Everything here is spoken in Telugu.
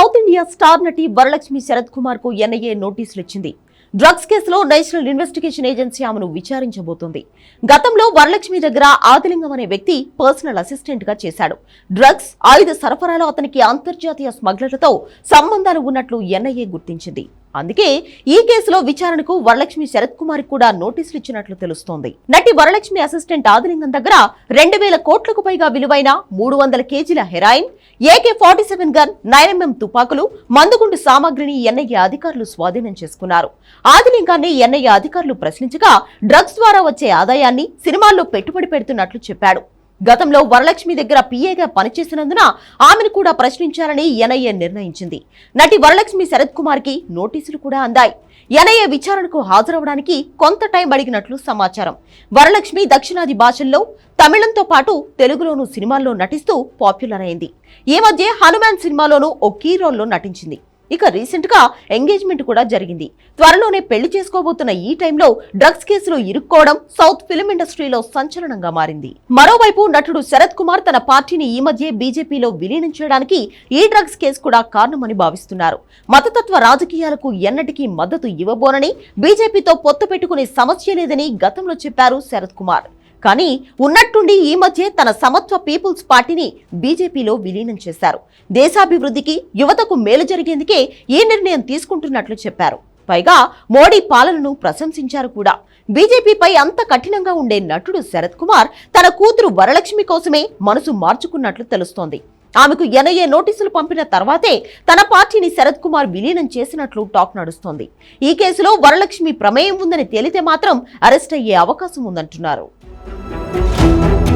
సౌత్ ఇండియా స్టార్ నటి వరలక్ష్మి శరత్ కుమార్కు ఎన్ఐఏ నోటీసులు ఇచ్చింది. డ్రగ్స్ కేసులో నేషనల్ ఇన్వెస్టిగేషన్ ఏజెన్సీ ఆమెను విచారించబోతోంది. గతంలో వరలక్ష్మి దగ్గర ఆదిలింగం అనే వ్యక్తి పర్సనల్ అసిస్టెంట్గా చేశాడు. డ్రగ్స్ ఆయుధ సరఫరాలో అతనికి అంతర్జాతీయ స్మగ్లర్లతో సంబంధాలు ఉన్నట్లు ఎన్ఐఏ గుర్తించింది. అందుకే ఈ కేసులో విచారణకు వరలక్ష్మి శరత్ కుమార్ కూడా నోటీసులు ఇచ్చినట్లు తెలుస్తోంది. నటి వరలక్ష్మి అసిస్టెంట్ ఆదిలింగం దగ్గర రెండు వేల కోట్లకు పైగా విలువైన మూడు వందల కేజీల heroin AK forty seven gun nine MM తుపాకులు మందుగుండు సామాగ్రిని ఎన్ఐఏ అధికారులు స్వాధీనం చేసుకున్నారు. ఆదిలింగాన్ని ఎన్ఐఏ అధికారులు ప్రశ్నించగా డ్రగ్స్ ద్వారా వచ్చే ఆదాయాన్ని సినిమాల్లో పెట్టుబడి పెడుతున్నట్లు చెప్పాడు. గతంలో వరలక్ష్మి దగ్గర పిఏగా పనిచేసినందున ఆమెను కూడా ప్రశ్నించాలని ఎన్ఐఏ నిర్ణయించింది. నటి వరలక్ష్మి శరత్ కుమార్కి నోటీసులు కూడా అందాయి. ఎన్ఐఏ విచారణకు హాజరవడానికి కొంత టైం అడిగినట్లు సమాచారం. వరలక్ష్మి దక్షిణాది భాషల్లో తమిళంతో పాటు తెలుగులోనూ సినిమాల్లో నటిస్తూ పాపులర్ అయింది. ఈ మధ్య హనుమాన్ సినిమాలోనూ ఓ కీ రోల్లో నటించింది. ఇక రీసెంట్గా ఎంగేజ్మెంట్ కూడా జరిగింది. త్వరలోనే పెళ్ళి చేసుకోబోతున్న ఈ టైంలో డ్రగ్స్ కేసులో ఇరుక్కోవడం సౌత్ ఫిల్మ్ ఇండస్ట్రీలో సంచలనంగా మారింది. మరోవైపు నటుడు శరత్ కుమార్ తన పార్టీని ఈ మధ్య బీజేపీలో విలీనం చేయడానికి ఈ డ్రగ్స్ కేసు కూడా కారణమని భావిస్తున్నారు. మతతత్వ రాజకీయాలకు ఎన్నటికీ మద్దతు ఇవ్వబోనని బీజేపీతో పొత్తు పెట్టుకునే సమస్య లేదని గతంలో చెప్పారు శరత్ కుమార్. కానీ ఉన్నట్టుండి ఈ మధ్య తన సమత్వ పీపుల్స్ పార్టీని బీజేపీలో విలీనం చేశారు. దేశాభివృద్ధికి యువతకు మేలు జరిగేందుకే ఈ నిర్ణయం తీసుకుంటున్నట్లు చెప్పారు. పైగా మోడీ పాలనను ప్రశంసించారు కూడా. బీజేపీపై అంత కఠినంగా ఉండే నటుడు శరత్ కుమార్ తన కూతురు వరలక్ష్మి కోసమే మనసు మార్చుకున్నట్లు తెలుస్తోంది. ఆమెకు ఎనఏ నోటీసులు పంపిన తర్వాతే తన పార్టీని శరత్ కుమార్ విలీనం చేసినట్లు టాక్ నడుస్తోంది. ఈ కేసులో వరలక్ష్మి ప్రమేయం ఉందని తేలితే మాత్రం అరెస్ట్ అయ్యే అవకాశం ఉందంటున్నారు. Música